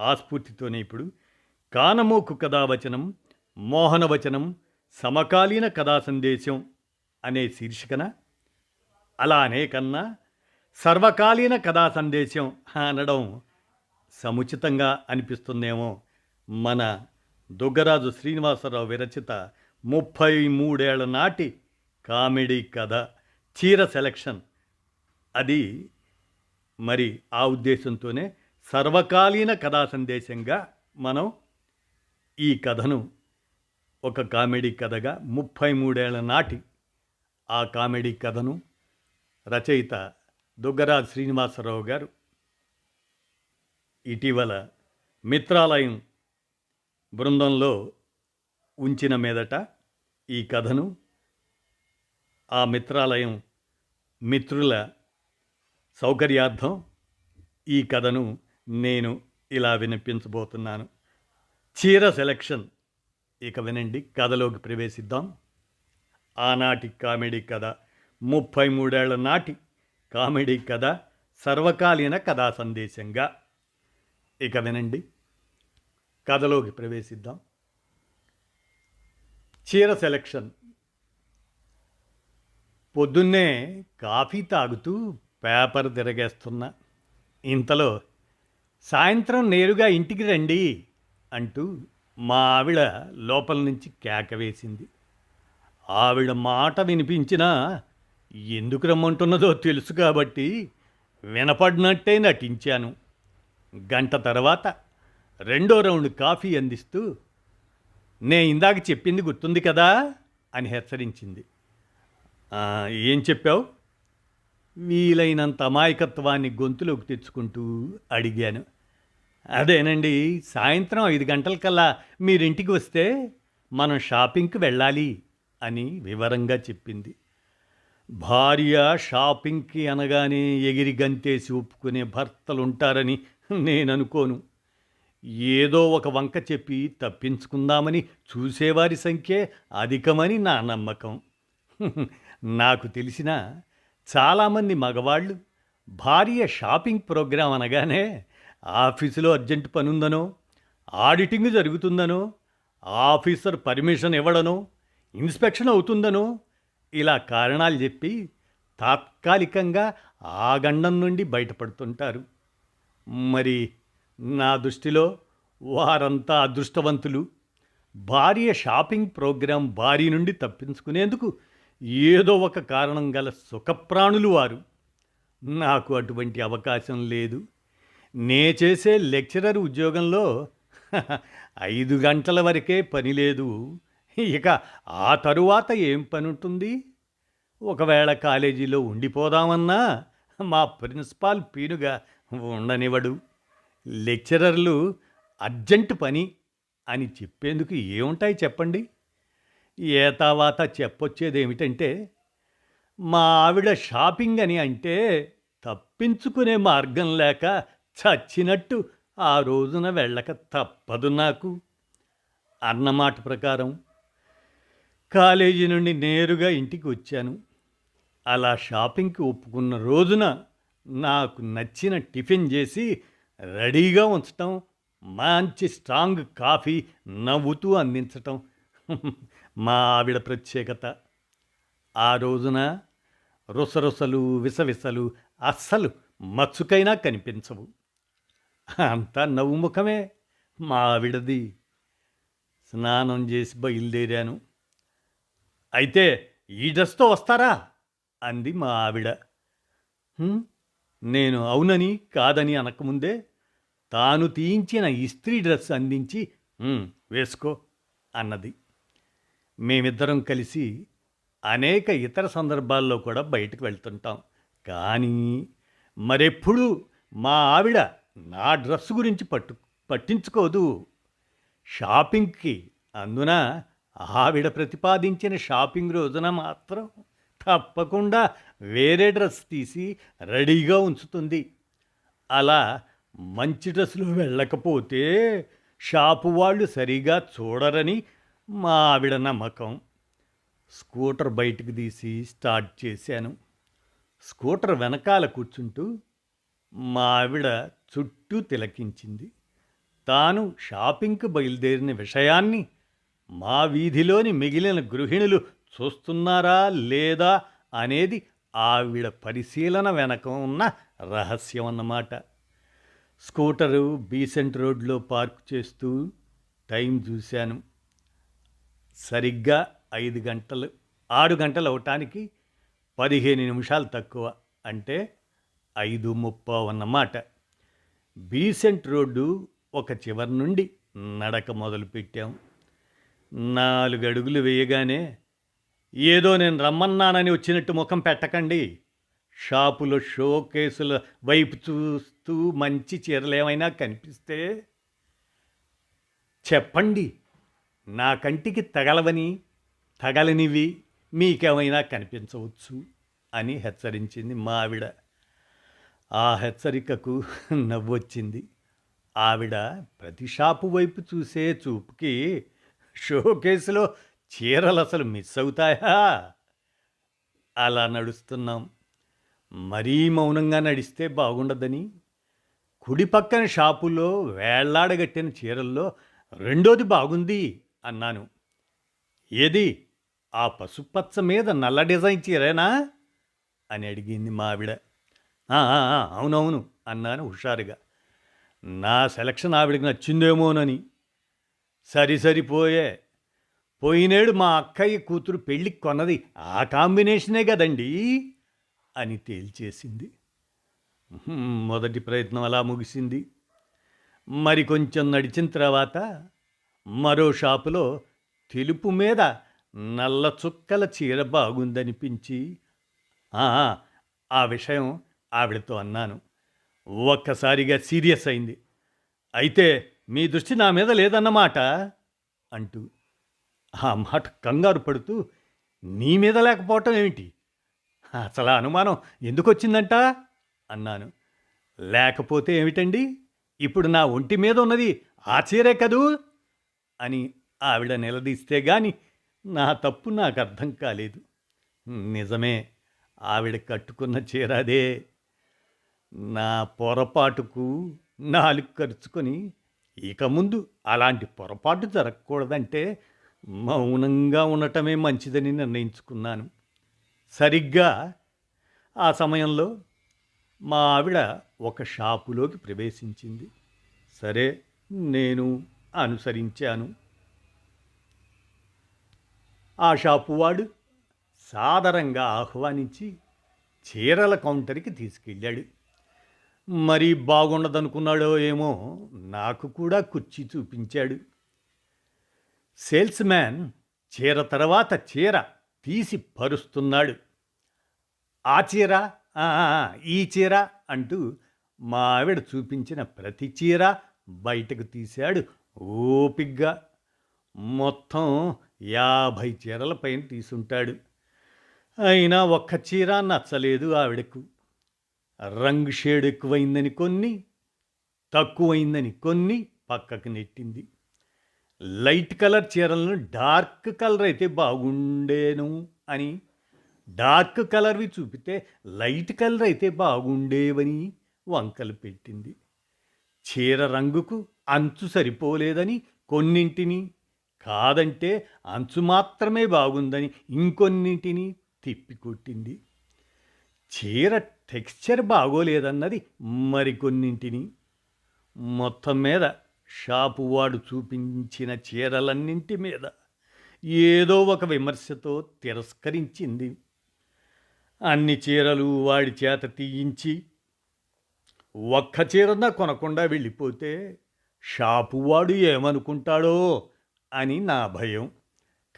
ఆస్ఫూర్తితోనే ఇప్పుడు కానమోకు కథావచనం మోహనవచనం సమకాలీన కథా సందేశం అనే శీర్షికన అలానే కన్నా సర్వకాలీన కథా సందేశం అనడం సముచితంగా అనిపిస్తుందేమో మన దుగ్గరాజు శ్రీనివాసరావు విరచిత ముప్పై మూడేళ్ళ నాటి కామెడీ కథ చీర సెలక్షన్. అది మరి ఆ ఉద్దేశంతోనే సర్వకాలీన కథా సందేశంగా మనం ఈ కథను ఒక కామెడీ కథగా ముప్పై మూడేళ్ళ నాటి ఆ కామెడీ కథను రచయిత దుగ్గరాజ్ శ్రీనివాసరావు గారు ఇటీవల మిత్రాలయం బృందంలో ఉంచిన మీదట ఈ కథను ఆ మిత్రాలయం మిత్రుల సౌకర్యార్థం ఈ కథను నేను ఇలా వినిపించబోతున్నాను. చీర సెలక్షన్. ఇక వినండి కథలోకి ప్రవేశిద్దాం. ఆనాటి కామెడీ కథ ముప్పై మూడేళ్ళ నాటి కామెడీ కథ సర్వకాలీన కథా సందేశంగా. ఇక వినండి కథలోకి ప్రవేశిద్దాం. చీర సెలక్షన్. పొద్దున్నే కాఫీ తాగుతూ పేపర్ తిరగేస్తున్నా ఇంతలో సాయంత్రం నేరుగా ఇంటికి రండి అంటూ మా ఆవిడ లోపల నుంచి కేక వేసింది. ఆవిడ మాట వినిపించినా ఎందుకు రమ్మంటున్నదో తెలుసు కాబట్టి వినపడినట్టే నటించాను. గంట తర్వాత రెండో రౌండ్ కాఫీ అందిస్తూ నే ఇందాక చెప్పింది గుర్తుంది కదా? అని హెచ్చరించింది. ఏం చెప్పావు? వీలైనంత అమాయకత్వాన్ని గొంతులోకి తెచ్చుకుంటూ అడిగాను. అదేనండి సాయంత్రం ఐదు గంటలకల్లా మీరింటికి వస్తే మనం షాపింగ్కి వెళ్ళాలి అని వివరంగా చెప్పింది. భార్య షాపింగ్కి అనగానే ఎగిరి గంతేసి ఒప్పుకునే భర్తలు ఉంటారని నేను అనుకోను ఏదో ఒక వంక చెప్పి తప్పించుకుందామని చూసేవారి సంఖ్యే అధికమని నా నమ్మకం. నాకు తెలిసిన చాలామంది మగవాళ్ళు భార్య షాపింగ్ ప్రోగ్రాం అనగానే ఆఫీసులో అర్జెంట్ పనుందనో ఆడిటింగ్ జరుగుతుందనో ఆఫీసర్ పర్మిషన్ ఇవ్వడనో ఇన్స్పెక్షన్ అవుతుందనో ఇలా కారణాలు చెప్పి తాత్కాలికంగా ఆ గండం నుండి బయటపడుతుంటారు. మరి నా దృష్టిలో వారంతా అదృష్టవంతులు. భార్య షాపింగ్ ప్రోగ్రాం భారీ నుండి తప్పించుకునేందుకు ఏదో ఒక కారణం గల సుఖప్రాణులు వారు. నాకు అటువంటి అవకాశం లేదు. నే చేసే లెక్చరర్ ఉద్యోగంలో ఐదు గంటల వరకే పని లేదు. ఇక ఆ తరువాత ఏం పని ఉంటుంది ఒకవేళ కాలేజీలో ఉండిపోదామన్నా మా ప్రిన్సిపాల్ పీనుగా ఉండనివ్వడు. లెక్చరర్లు అర్జెంట్ పని అని చెప్పేందుకు ఏముంటాయి చెప్పండి? ఏ తర్వాత చెప్పొచ్చేది ఏమిటంటే మా ఆవిడ షాపింగ్ అని అంటే తప్పించుకునే మార్గం లేక చచ్చినట్టు ఆ రోజున వెళ్ళక తప్పదు నాకు. అన్నమాట ప్రకారం కాలేజీ నుండి నేరుగా ఇంటికి వచ్చాను. అలా షాపింగ్కి ఒప్పుకున్న రోజున నాకు నచ్చిన టిఫిన్ చేసి రెడీగా ఉంచటం మంచి స్ట్రాంగ్ కాఫీ నవ్వుతూ అందించటం. మా ఆవిడ ప్రత్యేకత. ఆ రోజున రుసరుసలు విసవిసలు అస్సలు మచ్చుకైనా కనిపించవు. అంతా నవ్వు ముఖమే మా ఆవిడది. స్నానం చేసి బయలుదేరాను. అయితే ఈ డ్రెస్తో వస్తారా? అంది మా ఆవిడ. నేను అవునని కాదని అనకముందే తాను తీయించిన ఇస్త్రీ డ్రెస్ అందించి వేసుకో అన్నది. మేమిద్దరం కలిసి అనేక ఇతర సందర్భాల్లో కూడా బయటకు వెళ్తుంటాం. కానీ మరెప్పుడూ మా ఆవిడ నా డ్రెస్ గురించి పట్టు పట్టించుకోదు. షాపింగ్కి అందున ఆవిడ ప్రతిపాదించిన షాపింగ్ రోజున మాత్రం తప్పకుండా వేరే డ్రెస్ తీసి రెడీగా ఉంచుతుంది. అలా మంచి డ్రెస్సులు వెళ్ళకపోతే షాపు వాళ్ళు సరిగా చూడరని మా ఆవిడ నమ్మకం. స్కూటర్ బయటికి తీసి స్టార్ట్ చేశాను. స్కూటర్ వెనకాల కూర్చుంటూ మా ఆవిడ చుట్టూ తిలకించింది. తాను షాపింగ్కి బయలుదేరిన విషయాన్ని మా వీధిలోని మిగిలిన గృహిణులు చూస్తున్నారా లేదా అనేది ఆవిడ పరిశీలన వెనక ఉన్న రహస్యం అన్నమాట. స్కూటరు బీసెంట్ రోడ్లో పార్క్ చేస్తూ టైం చూశాను. సరిగ్గా ఐదు గంటలు ఆరు గంటలు అవటానికి పదిహేను నిమిషాలు తక్కువ అంటే ఐదు ముప్పావు అన్నమాట. బీసెంట్ రోడ్డు ఒక చివరి నుండి నడక మొదలుపెట్టాం నాలుగు అడుగులు వేయగానే ఏదో నేను రమ్మన్నానని వచ్చినట్టు ముఖం పెట్టకండి. షాపులో షో కేసుల వైపు చూస్తూ మంచి చీరలు ఏమైనా కనిపిస్తే చెప్పండి. నా కంటికి తగలవని తగలనివి మీకేమైనా కనిపించవచ్చు అని హెచ్చరించింది మా ఆవిడ ఆ హెచ్చరికకు నవ్వొచ్చింది. ఆవిడ ప్రతి షాపు వైపు చూసే చూపుకి షోకేసులో చీరలు అసలు మిస్ అవుతాయా? అలా నడుస్తున్నాం. మరీ మౌనంగా నడిస్తే బాగుండదని. కుడి పక్కన షాపులో వేళ్ళాడగట్టిన చీరల్లో రెండోది బాగుంది. అన్నాను. ఏది? ఆ పసుపచ్చ మీద నల్ల డిజైన్ చీరేనా? అని అడిగింది మా ఆవిడ అవునవును అన్నాను హుషారుగా. నా సెలక్షన్ ఆవిడకి నచ్చిందేమోనని. సరి సరిపోయే. పోయినేడు మా అక్కయ్య కూతురు పెళ్ళికి కొన్నది ఆ కాంబినేషనే కదండీ? అని తేల్చేసింది. మొదటి ప్రయత్నం అలా ముగిసింది. మరి కొంచెం నడిచిన తర్వాత మరో షాపులో తెలుపు మీద నల్ల చుక్కల చీర బాగుందనిపించి "ఆ, ఆ, విషయం ఆవిడతో అన్నాను. ఒక్కసారిగా సీరియస్ అయింది. అయితే మీ దృష్టి నా మీద లేదన్నమాట అంటూ ఆ మాట కంగారు పడుతూ నీ మీద లేకపోవటం ఏమిటి? అసలు అనుమానం ఎందుకు వచ్చిందంట అన్నాను. లేకపోతే ఏమిటండి? ఇప్పుడు నా ఒంటి మీద ఉన్నది ఆ చీరే కదూ? అని ఆవిడ నిలదీస్తే గాని నా తప్పు నాకు అర్థం కాలేదు. నిజమే ఆవిడ కట్టుకున్న చీర అదే. నా పొరపాటుకు నాలుగు ఖర్చుకొని ఇక ముందు అలాంటి పొరపాటు జరగకూడదంటే మౌనంగా ఉండటమే మంచిదని నిర్ణయించుకున్నాను. సరిగ్గా ఆ సమయంలో మా ఆవిడ ఒక షాపులోకి ప్రవేశించింది. సరే నేను అనుసరించాను. ఆ షాపు వాడు సాదరంగా ఆహ్వానించి చీరల కౌంటర్కి తీసుకెళ్ళాడు. మరి బాగుండదనుకున్నాడో ఏమో నాకు కూడా కుర్చీ చూపించాడు. సేల్స్ మ్యాన్ చీర తర్వాత చీర తీసి పరుస్తున్నాడు. ఆ చీర ఈ చీర అంటూ మా ఆవిడ చూపించిన ప్రతి చీర బయటకు తీశాడు. ఓపిగ్గా మొత్తం యాభై చీరల పైన తీసుంటాడు. అయినా ఒక్క చీర నచ్చలేదు ఆవిడకు. రంగు షేడ్ ఎక్కువైందని కొన్ని తక్కువైందని కొన్ని పక్కకు నెట్టింది. లైట్ కలర్ చీరలను డార్క్ కలర్ అయితే బాగుండేను అని డార్క్ కలర్వి చూపితే లైట్ కలర్ అయితే బాగుండేవని వంకలు పెట్టింది. చీర రంగుకు అంచు సరిపోలేదని కొన్నింటిని కాదంటే అంచు మాత్రమే బాగుందని ఇంకొన్నింటిని తిప్పికొట్టింది. చీర టెక్స్చర్ బాగోలేదన్నది మరికొన్నింటిని. మొత్తం మీద షాపు వాడు చూపించిన చీరలన్నింటి మీద ఏదో ఒక విమర్శతో తిరస్కరించింది. అన్ని చీరలు వాడి చేత తీయించి ఒక్క చీరన కొనకుండా వెళ్ళిపోతే షాపువాడు ఏమనుకుంటాడో అని నా భయం.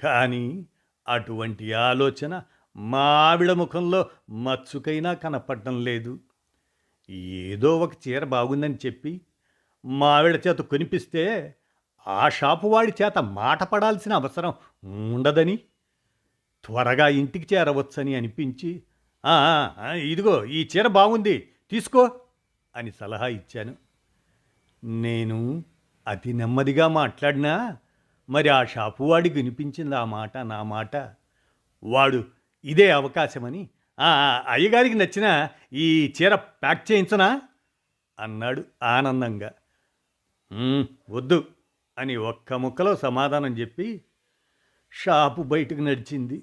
కానీ అటువంటి ఆలోచన మా ఆవిడ ముఖంలో మచ్చుకైనా కనపడటం లేదు. ఏదో ఒక చీర బాగుందని చెప్పి మా ఆవిడ చేత కొనిపిస్తే ఆ షాపు వాడి చేత మాట పడాల్సిన అవసరం ఉండదని త్వరగా ఇంటికి చేరవచ్చని అనిపించి ఇదిగో ఈ చీర బాగుంది తీసుకో అని సలహా ఇచ్చాను. నేను అతి నెమ్మదిగా మాట్లాడినా మరి ఆ షాపు వాడికి వినిపించింది ఆ మాట నా మాట. వాడు ఇదే అవకాశమని "ఆ, అయ్యగారికి నచ్చిన ఈ చీర ప్యాక్ చేయించనా? అన్నాడు ఆనందంగా. వద్దు అని ఒక్క ముక్కలో సమాధానం చెప్పి షాపు బయటకు నడిచింది.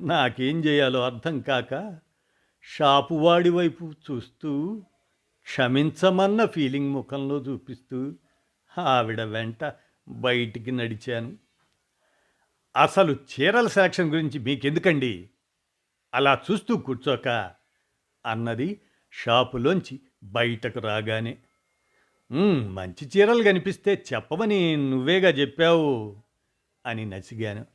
నాకేం చేయాలో అర్థం కాక షాపు వాడి వైపు చూస్తూ క్షమించమన్న ఫీలింగ్ ముఖంలో చూపిస్తూ ఆవిడ వెంట బయటికి నడిచాను. అసలు చీరల సెలక్షన్ గురించి మీకెందుకండి? అలా చూస్తూ కూర్చోక అన్నది షాపులోంచి బయటకు రాగానే. మంచి చీరలు కనిపిస్తే చెప్పమని నువ్వేగా చెప్పావు? అని నసిగాను.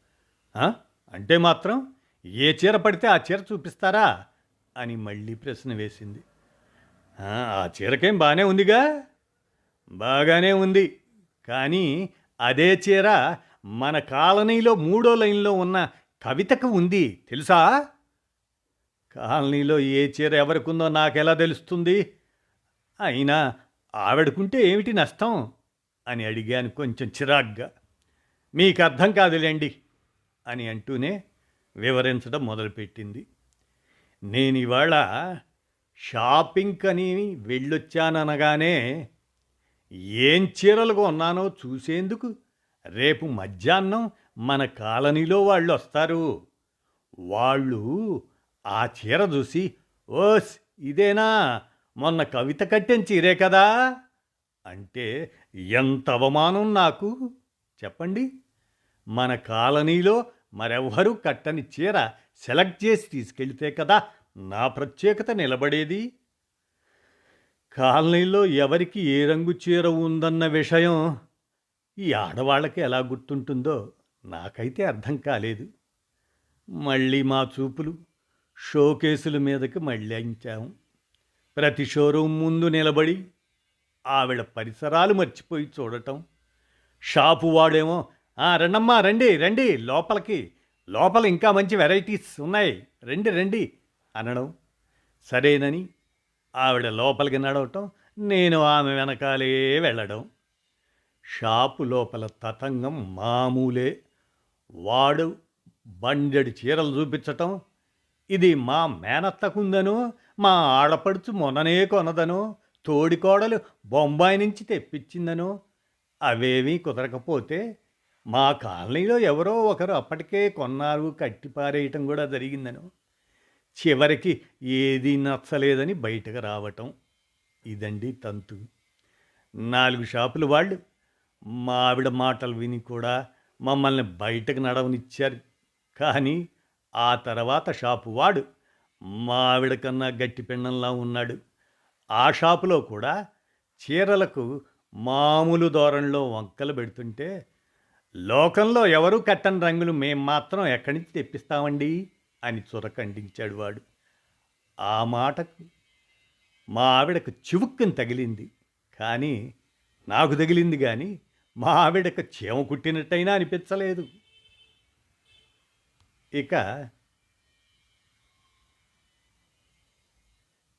అంటే మాత్రం ఏ చీర పడితే ఆ చీర చూపిస్తారా? అని మళ్ళీ ప్రశ్న వేసింది. "ఆ, చీరకేం బాగానే ఉందిగా? బాగానే ఉంది. కానీ అదే చీర మన కాలనీలో మూడో లైన్లో ఉన్న కవితకు ఉంది. తెలుసా? కాలనీలో ఏ చీర ఎవరికుందో నాకెలా తెలుస్తుంది? అయినా ఆవిడకుంటే ఏమిటి నష్టం? అని అడిగాను కొంచెం చిరాగ్గా. మీకు అర్థం కాదులేండి అని అంటూనే వివరించడం మొదలుపెట్టింది. నేను ఇవాళ షాపింగ్ అని వెళ్ళొచ్చాననగానే ఏం చీరలు కొన్నానో చూసేందుకు రేపు మధ్యాహ్నం మన కాలనీలో వాళ్ళు వస్తారు వాళ్ళు ఆ చీర చూసి ఓస్ ఇదేనా? మొన్న కవిత కట్టిన చీరే కదా? అంటే ఎంత అవమానం నాకు. చెప్పండి. మన కాలనీలో మరెవ్వరూ కట్టని చీర సెలెక్ట్ చేసి తీసుకెళ్తే కదా నా ప్రత్యేకత నిలబడేది? కాలనీలో ఎవరికి ఏ రంగు చీర ఉందన్న విషయం ఈ ఆడవాళ్ళకి ఎలా గుర్తుంటుందో నాకైతే అర్థం కాలేదు. మళ్ళీ మా చూపులు షోకేసుల మీదకి మళ్ళించాము ప్రతి షోరూమ్ ముందు నిలబడి ఆవిడ పరిసరాలు మర్చిపోయి చూడటం. షాపు వాడేమో "ఆ, రండమ్మా రండి రండి లోపలికి లోపల ఇంకా మంచి వెరైటీస్ ఉన్నాయి. రండి రండి అనడం సరేనని ఆవిడ లోపలికి నడవటం నేను ఆమె వెనకాలే వెళ్ళడం. షాపు లోపల తతంగం మామూలే. వాడు బండెడు చీరలు చూపించటం ఇది మా మేనత్తకుందను మా ఆడపడుచు మొన్ననే కొనదను తోడికోడలు బొంబాయి నుంచి తెప్పించిందను అవేమీ కుదరకపోతే మా కాలనీలో ఎవరో ఒకరు అప్పటికే కొన్నారు కట్టిపారేయటం కూడా జరిగిందను. చివరికి ఏది నచ్చలేదని బయటకు రావటం. ఇదండి తంతు. నాలుగు షాపులు వాళ్ళు మా ఆవిడ మాటలు విని కూడా మమ్మల్ని బయటకు నడవనిచ్చారు. కానీ ఆ తర్వాత షాపు వాడు మా ఆవిడ కన్నా గట్టి పిండంలా ఉన్నాడు. ఆ షాపులో కూడా చీరలకు మామూలు దూరంలో వంకలు పెడుతుంటే లోకంలో ఎవరు కట్టని రంగులు మేం మాత్రం ఎక్కడి నుంచి తెప్పిస్తామండి? అని చురకండించాడు వాడు. ఆ మాటకు మా ఆవిడకు చివుక్కుని తగిలింది. కానీ నాకు తగిలింది కానీ మా ఆవిడకు చీమ కుట్టినట్టయినా అనిపించలేదు. ఇక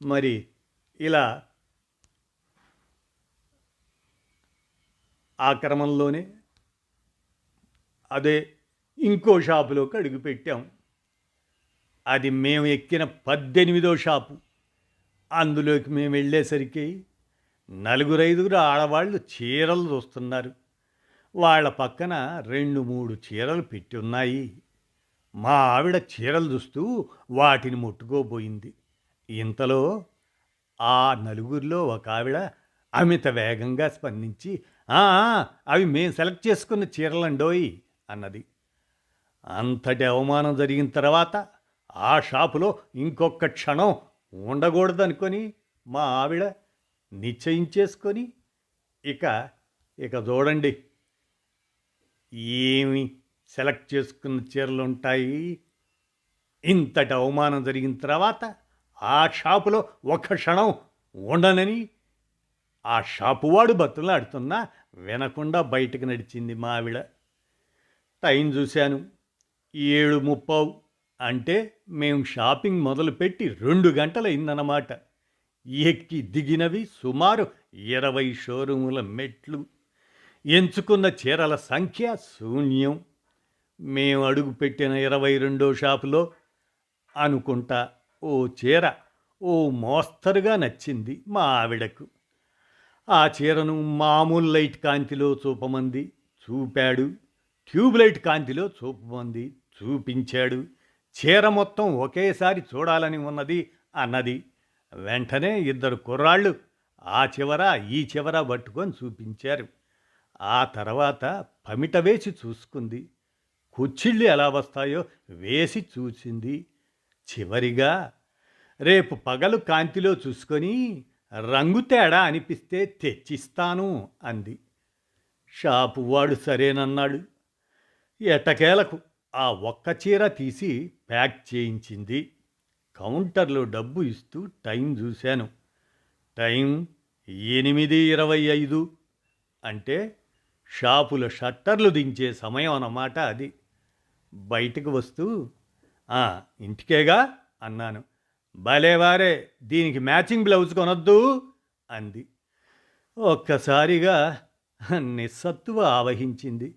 మరి ఇలా ఆ క్రమంలోనే అదే ఇంకో షాపులోకి అడుగుపెట్టాం అది మేము ఎక్కిన పద్దెనిమిదో షాపు. అందులోకి మేము వెళ్ళేసరికి నలుగురు ఐదుగురు ఆడవాళ్ళు చీరలు చూస్తున్నారు. వాళ్ళ పక్కన రెండు మూడు చీరలు పెట్టి ఉన్నాయి. మా ఆవిడ చీరలు చూస్తూ వాటిని ముట్టుకోబోయింది. ఇంతలో ఆ నలుగురిలో ఒక ఆవిడ అమిత వేగంగా స్పందించి అవి మేము సెలెక్ట్ చేసుకున్న చీరలండోయ్ అన్నది. అంతటి అవమానం జరిగిన తర్వాత ఆ షాపులో ఇంకొక క్షణం ఉండకూడదనుకొని మా ఆవిడ నిశ్చయించేసుకొని ఇక ఇక చూడండి. ఏమి సెలెక్ట్ చేసుకున్న చీరలు ఉంటాయి? ఇంతటి అవమానం జరిగిన తర్వాత ఆ షాపులో ఒక్క క్షణం ఉండనని ఆ షాపువాడు బతులాడుతున్నా వినకుండా బయటకు నడిచింది మా ఆవిడ. టైం చూశాను. ఏడు ముప్పావు. అంటే మేము షాపింగ్ మొదలుపెట్టి రెండు గంటలైందన్నమాట. ఎక్కి దిగినవి సుమారు ఇరవై షోరూముల మెట్లు. ఎంచుకున్న చీరల సంఖ్య శూన్యం. మేము అడుగుపెట్టిన ఇరవై రెండో షాపులో అనుకుంటా ఓ చీర ఓ మోస్తరుగా నచ్చింది మా ఆవిడకు. ఆ చీరను మామూలు లైట్ కాంతిలో చూపమంది చూపాడు. ట్యూబ్ లైట్ కాంతిలో చూపమంది చూపించాడు. చీర మొత్తం ఒకేసారి చూడాలని ఉన్నది అన్నది. వెంటనే ఇద్దరు కుర్రాళ్ళు ఆ చివర ఈ చివర పట్టుకొని చూపించారు. ఆ తర్వాత పమిట వేసి చూసుకుంది. కుచ్చిళ్ళు ఎలా వస్తాయో వేసి చూసింది. చివరిగా రేపు పగలు కాంతిలో చూసుకొని రంగు తేడా అనిపిస్తే తెచ్చిస్తాను అంది. షాపు వాడు సరేనన్నాడు. ఎటకేలకు ఆ ఒక్క చీర తీసి ప్యాక్ చేయించింది. కౌంటర్లో డబ్బు ఇస్తూ టైం చూశాను. టైం ఎనిమిది ఇరవై ఐదు అంటే షాపుల షట్టర్లు దించే సమయం అన్నమాట అది. బయటకు వస్తూ ఇంటికేగా? అన్నాను. భలేవారే దీనికి మ్యాచింగ్ బ్లౌజ్ కొనొద్దు అంది. ఒక్కసారిగా నిస్సత్తువ ఆవహించింది.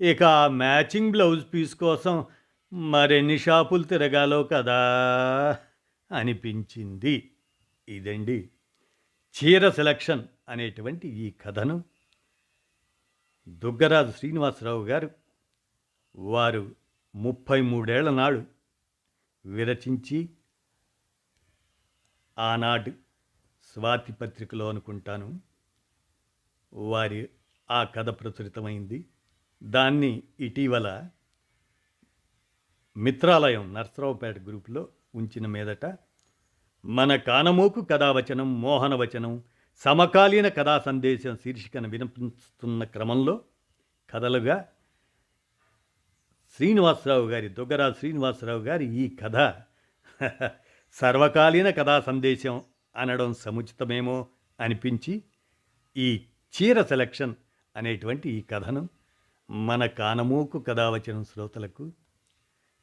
ఇక మ్యాచింగ్ బ్లౌజ్ పీస్ కోసం మరెన్ని షాపులు తిరగాలో కదా అనిపించింది. ఇదండి? చీర సెలక్షన్ అనేటువంటి ఈ కథను దుగ్గరాజు శ్రీనివాసరావు గారు వారు ముప్పై మూడేళ్ళ నాడు విరచించి ఆనాడు స్వాతి పత్రికలో అనుకుంటాను వారి ఆ కథ ప్రచురితమైంది. దాన్ని ఇటీవల మిత్రాలయం నర్సరావుపేట గ్రూప్లో ఉంచిన మీదట మన కానమోకు కథావచనం మోహనవచనం సమకాలీన కథా సందేశం శీర్షికను వినిపిస్తున్న క్రమంలో కథలుగా శ్రీనివాసరావు గారి దుగ్గరాజు శ్రీనివాసరావు గారి ఈ కథ సర్వకాలీన కథా సందేశం అనడం సముచితమేమో అనిపించి ఈ చీర సెలక్షన్ అనేటువంటి ఈ కథను మన కానమూకు కథావచనం శ్రోతలకు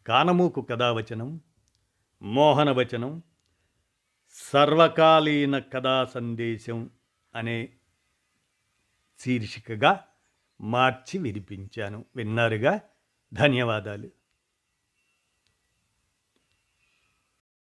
కానమూకు కథావచనం మోహనవచనం సర్వకాలీన కథా సందేశం అనే శీర్షికగా మార్చి వినిపించాను. విన్నారుగా? ధన్యవాదాలు.